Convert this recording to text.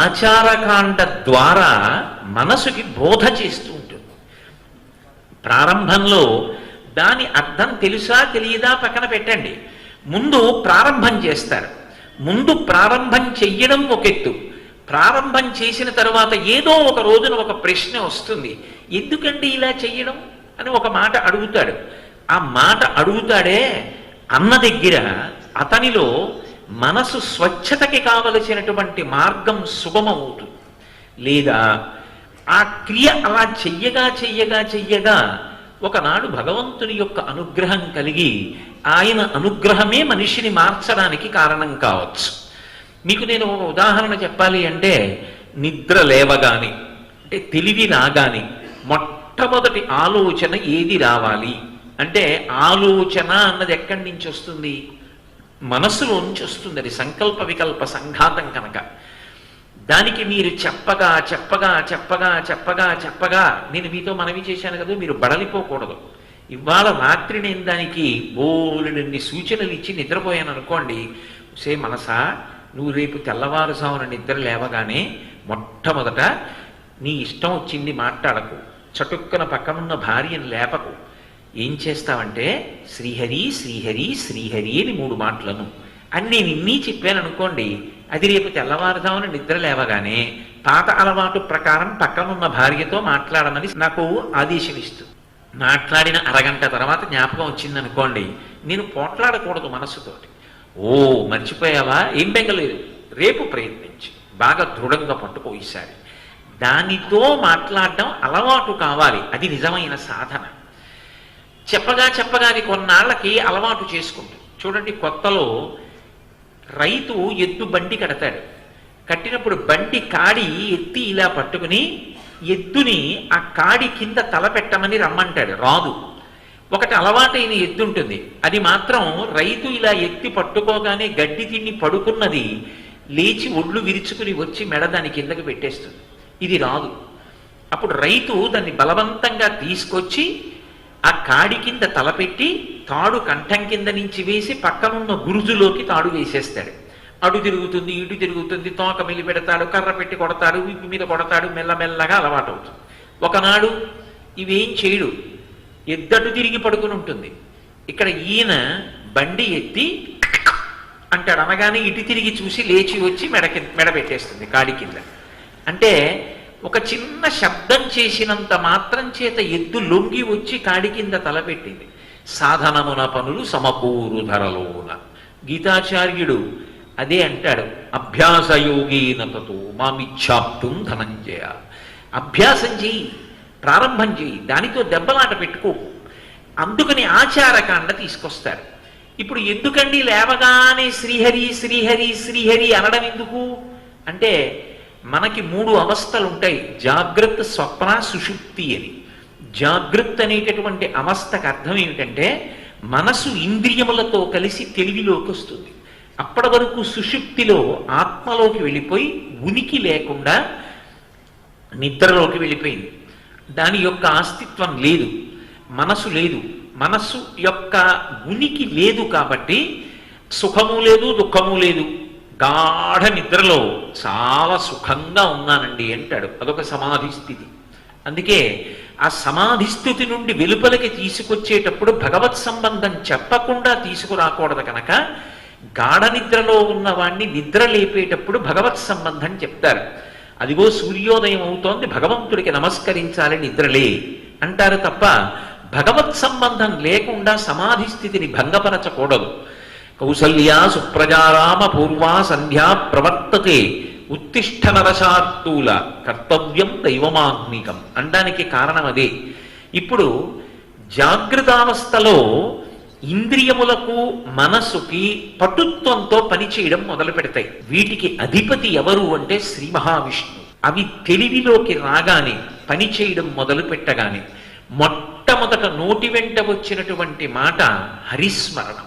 ఆచారకాండ ద్వారా మనసుకి బోధ చేస్తూ ఉంటుంది. ప్రారంభంలో దాని అర్థం తెలుసా తెలియదా పక్కన పెట్టండి. ముందు ప్రారంభం చేస్తారు. ముందు ప్రారంభం చెయ్యడం ఒక ఎత్తు. ప్రారంభం చేసిన తర్వాత ఏదో ఒక రోజున ఒక ప్రశ్న వస్తుంది. ఎందుకండి ఇలా చెయ్యడం అని ఒక మాట అడుగుతాడు. ఆ మాట అడుగుతాడే అన్న దగ్గర అతనిలో మనసు స్వచ్ఛతకి కావలసినటువంటి మార్గం సుగమవుతుంది లేదా ఆ క్రియ అలా చెయ్యగా చెయ్యగా చెయ్యగా ఒకనాడు భగవంతుని యొక్క అనుగ్రహం కలిగి ఆయన అనుగ్రహమే మనిషిని మార్చడానికి కారణం కావచ్చు. మీకు నేను ఒక ఉదాహరణ చెప్పాలి అంటే నిద్ర లేవగాని అంటే తెలివి రాగాని మొట్టమొదటి ఆలోచన ఏది రావాలి? అంటే ఆలోచన అన్నది ఎక్కడి నుంచి వస్తుంది? మనస్సులోంచి వస్తుంది అది సంకల్ప వికల్ప సంఘాతం కనుక. దానికి మీరు చెప్పగా చెప్పగా చెప్పగా చెప్పగా చెప్పగా నేను మీతో మనవి చేశాను కదా మీరు బడలిపోకూడదు. ఇవాళ రాత్రి నేను దానికి బోలెడన్ని సూచనలు ఇచ్చి నిద్రపోయాను అనుకోండి సే మనసా నువ్వు రేపు తెల్లవారుజామున నిద్ర లేవగానే మొట్టమొదట నీ ఇష్టం వచ్చింది మాట్లాడకు. చటుక్కన పక్కనున్న భార్యను లేపకు. ఏం చేస్తావంటే శ్రీహరి శ్రీహరి శ్రీహరి అని మూడు మాటలను. అని నేను ఇన్ని చెప్పాను అనుకోండి అది రేపు తెల్లవారుజామున నిద్ర లేవగానే పాత అలవాటు ప్రకారం పక్కనున్న భార్యతో మాట్లాడమని నాకు ఆదేశం ఇస్తుంది మాట్లాడిన అరగంట తర్వాత జ్ఞాపకం వచ్చిందనుకోండి నేను పోట్లాడకూడదు మనస్సుతోటి. ఓ మర్చిపోయావా? ఏం బెంగలేదు రేపు ప్రయత్నించి. బాగా దృఢంగా పట్టుకో ఈసారి. దానితో మాట్లాడడం అలవాటు కావాలి. అది నిజమైన సాధన. చెప్పగా చెప్పగా అది కొన్నాళ్ళకి అలవాటు చేసుకుంటుంది చూడండి కొత్తలో రైతు ఎద్దు బండి కడతాడు. కట్టినప్పుడు బండి కాడి ఎత్తి ఇలా పట్టుకుని ఎద్దుని ఆ కాడి కింద తల పెట్టమని రమ్మంటాడు. రాదు. ఒకటి అలవాటైన ఎద్దు ఉంటుంది. అది మాత్రం రైతు ఇలా ఎత్తి పట్టుకోగానే గడ్డి తిండి పడుకున్నది లేచి ఒళ్ళు విరుచుకుని వచ్చి మెడ దాని కిందకి పెట్టేస్తుంది. ఇది రాదు. అప్పుడు రైతు దాన్ని బలవంతంగా తీసుకొచ్చి ఆ కాడి కింద తలపెట్టి తాడు కంఠం కింద నుంచి వేసి పక్కనున్న గురుజులోకి తాడు వేసేస్తాడు. అడు తిరుగుతుంది ఇటు తిరుగుతుంది తోక మిలి పెడతాడు కర్ర పెట్టి కొడతాడు వీపు మీద కొడతాడు మెల్లమెల్లగా అలవాటు అవుతుంది ఒకనాడు ఇవేం చేయడు. ఎద్దటు తిరిగి పడుకుని ఉంటుంది. ఇక్కడ ఈయన బండి ఎత్తి అంటాడు అనగానే ఇటు తిరిగి చూసి లేచి వచ్చి మెడ కింద మెడ పెట్టేస్తుంది కాడి కింద. అంటే ఒక చిన్న శబ్దం చేసినంత మాత్రం చేత ఎద్దు లొంగి వచ్చి కాడి కింద తలపెట్టింది సాధనమున పనులు సమకూరు ధరలోన. గీతాచార్యుడు అదే అంటాడు అభ్యాసయోగీనతతో మామిచ్ఛాప్తుం ధనంజయ. అభ్యాసం చేయి ప్రారంభం చేయి దానితో దెబ్బలాట పెట్టుకోకు. అందుకని ఆచారకాండ తీసుకొస్తారు. ఇప్పుడు ఎందుకండి లేవగానే శ్రీహరి శ్రీహరి శ్రీహరి అనడం ఎందుకు? అంటే మనకి మూడు అవస్థలు ఉంటాయి జాగ్రత్త స్వప్న సుషుప్తి అని. జాగ్రత్త అనేటటువంటి అవస్థకు అర్థం ఏమిటంటే మనసు ఇంద్రియములతో కలిసి తెలివిలోకి వస్తుంది. అప్పటి వరకు సుషుప్తిలో ఆత్మలోకి వెళ్ళిపోయి ఉనికి లేకుండా నిద్రలోకి వెళ్ళిపోయింది. దాని యొక్క అస్తిత్వం లేదు. మనసు లేదు. మనస్సు యొక్క ఉనికి లేదు కాబట్టి సుఖము లేదు దుఃఖము లేదు. గాఢ నిద్రలో చాలా సుఖంగా ఉన్నానండి అంటాడు. అదొక సమాధి స్థితి. అందుకే ఆ సమాధి స్థితి నుండి వెలుపలికి తీసుకొచ్చేటప్పుడు భగవత్ సంబంధం చెప్పకుండా తీసుకురాకూడదు కనుక గాఢ నిద్రలో ఉన్నవాణ్ణి నిద్ర లేపేటప్పుడు భగవత్ సంబంధం చెప్తారు. అదిగో సూర్యోదయం అవుతోంది భగవంతుడికి నమస్కరించాలి నిద్రలే అంటారు తప్ప భగవత్ సంబంధం లేకుండా సమాధి స్థితిని భంగపరచకూడదు. కౌసల్యా సుప్రజారామ పూర్వా సంధ్యా ప్రవర్తతే ఉత్తిష్ట నరశార్తూల కర్తవ్యం దైవమాగ్నికం. అనడానికి కారణం అదే. ఇప్పుడు జాగృతావస్థలో ఇంద్రియములకు మనస్సుకి పటుత్వంతో పనిచేయడం మొదలు పెడతాయి. వీటికి అధిపతి ఎవరు అంటే శ్రీ మహావిష్ణువు. అవి తెలివిలోకి రాగానే పనిచేయడం మొదలు పెట్టగానే మొట్టమొదట నోటి వెంట వచ్చినటువంటి మాట హరిస్మరణం.